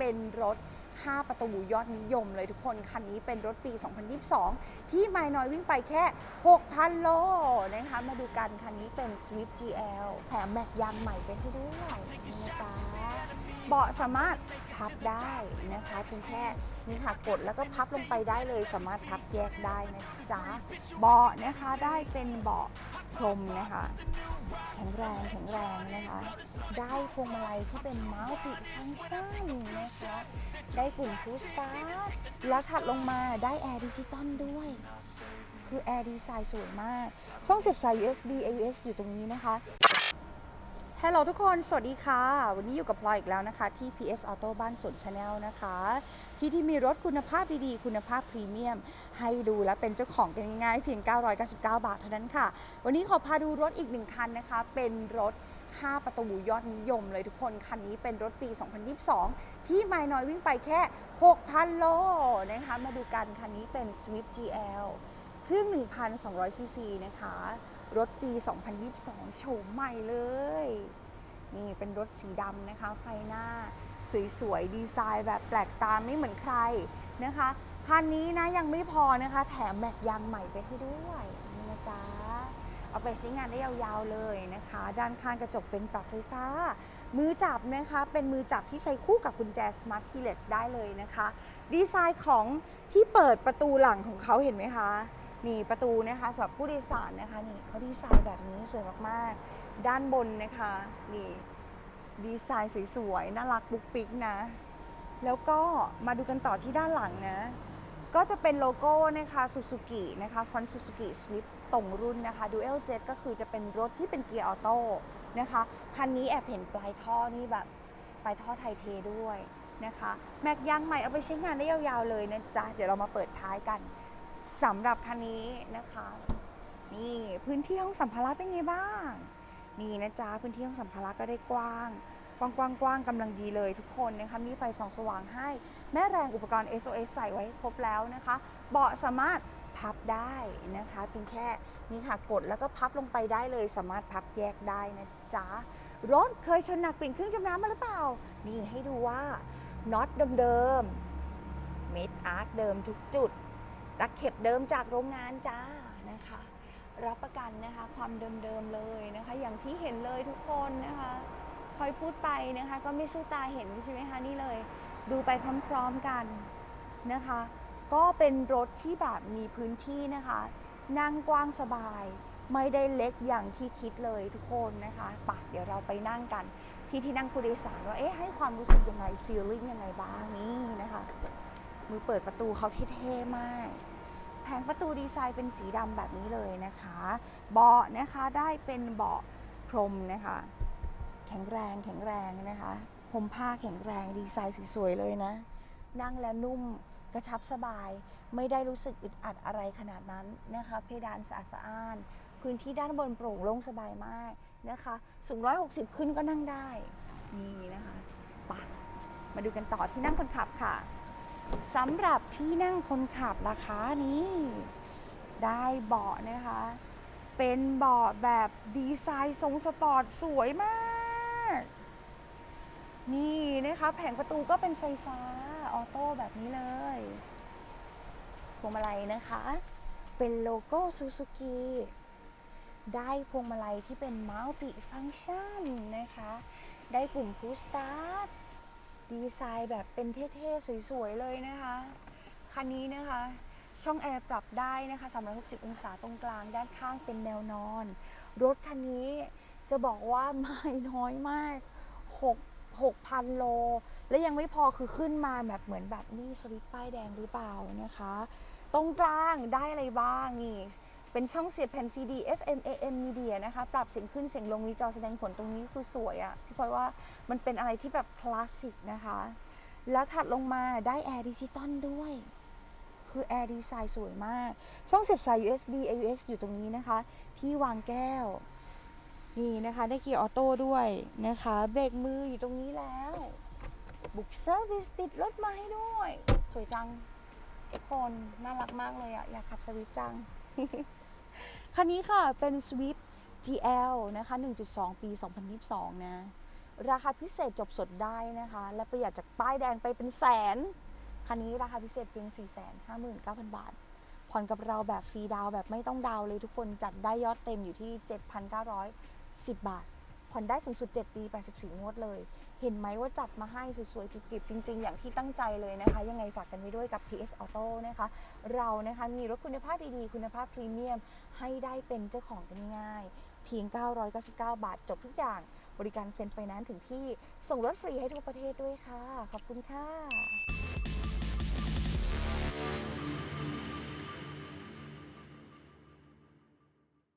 เป็นรถ 5 ประตูยอดนิยมเลยทุกคน คันนี้เป็นรถปี 2022 ที่ไม่น้อยวิ่งไปแค่ 6,000 โลนะคะ มาดูกัน คันนี้เป็น Swift GL แถมแม็กยางใหม่ไปให้ด้วยนี่นะจ๊ะเบาะสามารถพับได้นะคะเพียงแค่ นี่ค่ะกดแล้วก็พับลงไปได้เลยสามารถพับแยกได้นะจ๊ะเบาะนะคะได้เป็นเบาะพรมนะคะแข็งแรงแข็งแรงนะคะ ได้พวงมาลัยที่เป็นมัลติฟังก์ชันนะคะ ได้ปุ่มพุชสตาร์ทแล้วถัดลงมาได้แอร์ดิจิตอลด้วย คือแอร์ดีไซน์สวยมาก ช่องเสียบสาย USB AUX อยู่ตรงนี้นะคะ ฮัลโหลทุกคน สวัสดีค่ะ วันนี้อยู่กับพลอยอีกแล้วนะคะ ที่ PS Auto บ้านสวนชาแนลนะคะ ที่ที่มีรถคุณภาพดีๆ คุณภาพพรีเมียม ให้ดูและเป็นเจ้าของกันง่ายๆ เพียง 999 บาทเท่านั้นค่ะ วันนี้ขอพาดูรถอีกหนึ่งคันนะคะ เป็นรถ 5 ประตูยอดนิยมเลยทุกคน คันนี้เป็นรถปี 2022 ที่ไม่น้อยวิ่งไปแค่ 6,000 โลนะคะ มาดูกันคันนี้เป็น Swift GL เครื่อง 1,200ซีซีนะคะรถปี 2022 โฉมใหม่เลย นี่เป็นรถสีดำนะคะ ไฟหน้าสวยๆ ดีไซน์แบบแปลกตาไม่เหมือนใครนะคะคันนี้นะยังไม่พอนะคะ แถมแม็กยางใหม่ไปให้ด้วยนี่นะจ๊ะเอาไปใช้งานได้ยาวๆเลยนะคะ ด้านข้างกระจกเป็นปรับไฟฟ้า มือจับนะคะ เป็นมือจับที่ใช้คู่กับกุญแจ Smart Keyless ได้เลยนะคะ ดีไซน์ของที่เปิดประตูหลังของเขาเห็นไหมคะนี่ประตูนะคะสำหรับผู้โดยสารนะคะนี่เขาดีไซน์แบบนี้สวยมากๆ ด้านบนนะคะนี่ดีไซน์สวยๆน่ารักปุ๊กปิ๊กนะ แล้วก็มาดูกันต่อที่ด้านหลังนะ ก็จะเป็นโลโก้นะคะซูซูกินะคะฟอนซูซูกิสวิฟตรงรุ่นนะคะ Dual Jet ก็คือจะเป็นรถที่เป็นเกียร์ออโต้นะคะ คันนี้แอบเห็นปลายท่อนี่แบบปลายท่อไทยเทด้วยนะคะ แม็กยางใหม่เอาไปใช้งานได้ยาวๆเลยนะจ๊ะ เดี๋ยวเรามาเปิดท้ายกันสำหรับคันนี้นะคะ นี่พื้นที่ห้องสัมภาระเป็นไงบ้าง นี่นะจ๊ะพื้นที่ห้องสัมภาระก็ได้กว้าง กว้างกว้างกว้างกำลังดีเลยทุกคนนะคะ มีไฟส่องสว่างให้ แม่แรงอุปกรณ์ SOS ใส่ไว้ครบแล้วนะคะ เบาะสามารถพับได้นะคะเพียงแค่นี่ค่ะกดแล้วก็พับลงไปได้เลย สามารถพับแยกได้นะจ๊ะรถเคยชนหนักปลี่นเครื่องจมน้ำมาหรือเปล่า นี่ให้ดูว่าน็อตเดิมๆเม็ดอาร์คเดิมทุกจุดตะเข็บเดิมจากโรงงานจ้านะคะ รับประกันนะคะความเดิมๆเลยนะคะ อย่างที่เห็นเลยทุกคนนะคะคอยพูดไปนะคะ ก็ไม่สู้ตาเห็นใช่ไหมคะนี่เลย ดูไปพร้อมๆกันนะคะ ก็เป็นรถที่แบบมีพื้นที่นะคะ นั่งกว้างสบาย ไม่ได้เล็กอย่างที่คิดเลยทุกคนนะคะปะเดี๋ยวเราไปนั่งกัน ที่ที่นั่งผู้โดยสารว่าเอ๊ะให้ความรู้สึกยังไง feeling ยังไงบ้างนี่นะคะ มือเปิดประตูเขาเท่ๆมาก แผงประตูดีไซน์เป็นสีดำแบบนี้เลยนะคะ เบาะนะคะได้เป็นเบาะพรมนะคะ แข็งแรงแข็งแรงนะคะผมผ้าแข็งแรงดีไซน์สวยๆเลยนะ นั่งแล้วนุ่มกระชับสบายไม่ได้รู้สึกอึดอัดอะไรขนาดนั้นนะคะ เพดานสะอาดสะอ้าน พื้นที่ด้านบนโปร่งโล่งสบายมากนะคะสูง 160 ขึ้นก็นั่งได้ นี่นะคะไปะมาดูกันต่อที่นั่งคนขับค่ะ สำหรับที่นั่งคนขับราคานี้ ได้เบาะนะคะ เป็นเบาะแบบดีไซน์ทรงสปอร์ตสวยมากนี่นะคะ แผงประตูก็เป็นไฟฟ้าออโต้แบบนี้เลยพวงมาลัยนะคะ เป็นโลโก้ซูซูกิได้พวงมาลัยที่เป็นมัลติฟัง c t ชันนะคะ ได้ปุ่มพุชสตาร์ท ดีไซน์แบบเป็นเท่ๆ สวยๆ เลยนะคะ คันนี้นะคะ ช่องแอร์ปรับได้นะคะ 360 องศาตรงกลางด้านข้างเป็นแนวนอน รถคันนี้จะบอกว่าไม่น้อยมาก6 6,000 โล และยังไม่พอคือขึ้นมาแบบเหมือนแบบนี่สวิตช์ป้ายแดงหรือเปล่านะคะ ตรงกลางได้อะไรบ้างนี่ เป็นช่องเสียบแผ่น CD FM AM Media นะคะ ปรับเสียงขึ้นเสียงลงมีจอแสดงผลตรงนี้คือสวยอะพี่พลอยว่ามันเป็นอะไรที่แบบคลาสสิกนะคะ แล้วถัดลงมาได้แอร์ดิจิตอลด้วย คือแอร์ดีไซน์สวยมาก ช่องเสียบสาย USB AUX อยู่ตรงนี้นะคะ ที่วางแก้ว นี่นะคะได้เกียร์ออโต้ด้วยนะคะ เบรกมืออยู่ตรงนี้แล้วบุกเซอร์วิสติดรถมาให้ด้วย สวยจังทุกคนน่ารักมากเลยอะอยากขับสวิฟจัง คันนี้ค่ะเป็น Swift GL นะคะ 1.2 ปี 2022 นะ ราคาพิเศษจบสดได้นะคะ และประหยัดจากป้ายแดงไปเป็นแสน คันนี้ราคาพิเศษเพียง 459,000 บาท ผ่อนกับเราแบบฟรีดาวแบบไม่ต้องดาวเลยทุกคนจัดได้ยอดเต็มอยู่ที่ 7,910 บาท ผ่อนได้สูงสุด 7 ปี 84 งวดเลย เห็นไหมว่าจัดมาให้สวยๆกริบๆจริง ๆ อย่างที่ตั้งใจเลยนะคะ ยังไงฝากกันไว้ด้วยกับ PS Auto นะคะ เรานะคะมีรถคุณภาพดีๆ คุณภาพพรีเมียม ให้ได้เป็นเจ้าของกันง่ายเพียง 999 บาทจบทุกอย่าง บริการเซ็นไฟแนนซ์ถึงที่ส่งรถฟรีให้ทั่วประเทศด้วยค่ะ ขอบคุณค่ะ